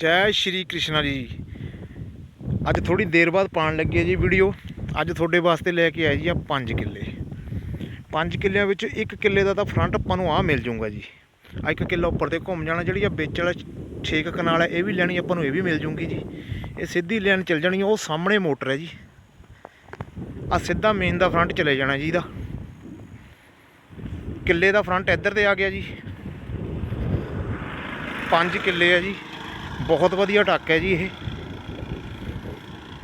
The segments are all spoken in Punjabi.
ਜੈ ਸ਼੍ਰੀ ਕ੍ਰਿਸ਼ਨਾ ਜੀ। ਅੱਜ ਥੋੜੀ ਦੇਰ ਬਾਅਦ ਪਾਣ ਲੱਗੀ ਹੈ ਜੀ ਵੀਡੀਓ। ਅੱਜ ਤੁਹਾਡੇ ਵਾਸਤੇ ਲੈ ਕੇ ਆਏ ਜੀ ਆ 5 ਕਿੱਲੇ। 5 ਕਿੱਲਿਆਂ ਵਿੱਚ ਇੱਕ ਕਿੱਲੇ ਦਾ ਤਾਂ ਫਰੰਟ ਆਪਾਂ ਨੂੰ ਆ ਮਿਲ ਜਾਊਗਾ ਜੀ। ਆ ਇੱਕ ਕਿੱਲਾ ਉੱਪਰ ਤੇ ਘੁੰਮ ਜਾਣਾ, ਜਿਹੜੀ ਆ ਵਿੱਚ ਵਾਲਾ 6 ਕਨਾਲ ਹੈ ਇਹ ਵੀ ਲੈਣੀ ਆਪਾਂ ਨੂੰ, ਇਹ ਵੀ ਮਿਲ ਜੂਗੀ ਜੀ। ਇਹ ਸਿੱਧੀ ਲੈਣ ਚੱਲ ਜਾਣੀ ਉਹ ਸਾਹਮਣੇ ਮੋਟਰ ਹੈ ਜੀ। ਆ ਸਿੱਧਾ ਮੇਨ ਦਾ ਫਰੰਟ ਚਲੇ ਜਾਣਾ ਜੀ ਇਹਦਾ। ਕਿੱਲੇ ਦਾ ਫਰੰਟ ਇੱਧਰ ਤੇ ਆ ਗਿਆ ਜੀ। 5 ਕਿੱਲੇ ਆ ਜੀ। ਬਹੁਤ ਵਧੀਆ ਟੱਕ ਹੈ ਜੀ ਇਹ।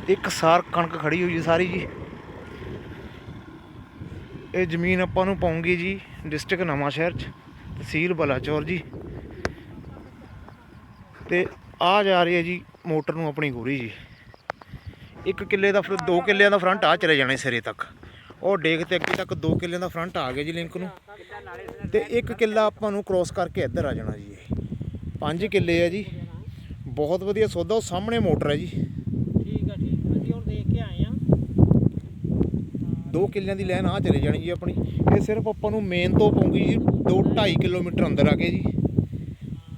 ਇੱਕ ਸਾਰ ਕਣਕ ਖੜੀ ਹੋਈ ਜੀ ਸਾਰੀ ਜੀ। ਇਹ ਜ਼ਮੀਨ ਆਪਾਂ ਨੂੰ ਪਾਉਂਗੀ ਜੀ ਡਿਸਟ੍ਰਿਕਟ ਨਵਾਂ ਸ਼ਹਿਰ ਚ, ਤਹਿਸੀਲ ਬਲਾਚੌਰ ਜੀ। ਤੇ ਆ ਜਾ ਰਹੀ ਹੈ ਜੀ ਮੋਟਰ ਨੂੰ ਆਪਣੀ ਗੋਰੀ ਜੀ। ਇੱਕ ਕਿੱਲੇ ਦਾ ਫਿਰ ਦੋ ਕਿੱਲਿਆਂ ਦਾ ਫਰੰਟ ਆ ਚਲੇ ਜਾਣੇ ਸਿਰੇ ਤੱਕ। ਉਹ ਡੇਕ ਤੇ ਅੱਗੇ ਤੱਕ ਦੋ ਕਿੱਲਿਆਂ ਦਾ ਫਰੰਟ ਆ ਗਿਆ ਜੀ ਲਿੰਕ ਨੂੰ। ਤੇ ਇੱਕ ਕਿੱਲਾ ਆਪਾਂ ਨੂੰ ਕ੍ਰੋਸ ਕਰਕੇ ਇੱਧਰ ਆ ਜਾਣਾ ਜੀ ਇਹ। ਪੰਜ ਕਿੱਲੇ ਆ ਜੀ। ਬਹੁਤ ਵਧੀਆ ਸੌਦਾ ਉਹ ਸਾਹਮਣੇ ਮੋਟਰ ਹੈ ਜੀ। ਠੀਕ ਆ ਠੀਕ। ਅਸੀਂ ਹੁਣ ਦੇਖ ਕੇ ਆਏ ਆ। ਦੋ ਕਿੱਲਿਆਂ ਦੀ ਲਾਈਨ ਆ ਚਲੇ ਜਾਣੀ ਜੀ ਆਪਣੀ। ਇਹ ਸਿਰਫ ਆਪਾਂ ਨੂੰ ਮੇਨ ਤੋਂ ਪਊਗੀ ਜੀ 2 2.5 ਕਿਲੋਮੀਟਰ ਅੰਦਰ ਆ ਕੇ ਜੀ।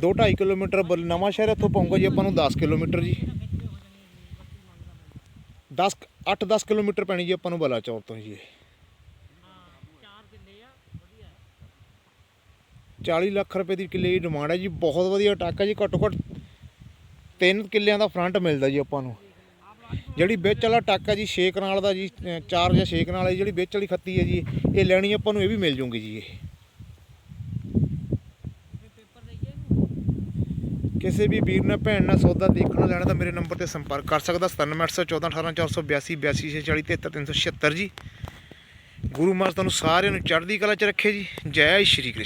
2 2.5 ਕਿਲੋਮੀਟਰ ਨਵਾਂ ਸ਼ਹਿਰ ਇੱਥੋਂ ਪਊਗਾ ਜੀ ਆਪਾਂ ਨੂੰ 10 ਕਿਲੋਮੀਟਰ ਜੀ। 10 8 10 ਕਿਲੋਮੀਟਰ ਪੈਣੀ ਜੀ ਆਪਾਂ ਨੂੰ ਬਲਾਚੌਰ ਤੋਂ ਜੀ ਇਹ। ਚਾਰ ਕਿੱਲੇ ਆ ਵਧੀਆ 40 ਲੱਖ ਰੁਪਏ ਦੀ ਕਿੱਲੇ ਦੀ ਡਿਮਾਂਡ ਹੈ ਜੀ ਬਹੁਤ ਵਧੀਆ ਟੱਕ ਹੈ ਜੀ ਘੱਟੋ ਘੱਟ ਤਿੰਨ ਕਿੱਲਿਆਂ ਦਾ ਫਰੰਟ ਮਿਲਦਾ ਜੀ ਆਪਾਂ ਨੂੰ। ਜਿਹੜੀ ਵਿੱਚ ਵਾਲਾ ਟੱਕ ਹੈ ਜੀ 6 ਕਨਾਲ ਦਾ ਜੀ 4 ਜਾਂ 6 ਕਨਾਲ ਦੀ ਜਿਹੜੀ ਵਿੱਚ ਵਾਲੀ ਖੱਤੀ ਹੈ ਜੀ, ਇਹ ਲੈਣੀ ਆਪਾਂ ਨੂੰ ਇਹ ਵੀ ਮਿਲ ਜੂਗੀ ਜੀ ਇਹ। ਕਿਸੇ ਵੀ ਵੀਰ ਨੇ, ਭੈਣ ਨਾਲ ਸੌਦਾ ਦੇਖਣਾ ਲੈਣਾ ਤਾਂ ਮੇਰੇ ਨੰਬਰ ਤੇ ਸੰਪਰਕ ਕਰ ਸਕਦਾ 9781418482 8264433376 ਜੀ। ਗੁਰੂ ਮਹਾਰਾਜ ਤੁਹਾਨੂੰ ਸਾਰਿਆਂ ਨੂੰ ਚੜ੍ਹਦੀ ਕਲਾ ਚ ਰੱਖੇ ਜੀ। ਜੈ ਸ਼੍ਰੀ ਕ੍ਰਿਸ਼ਨ।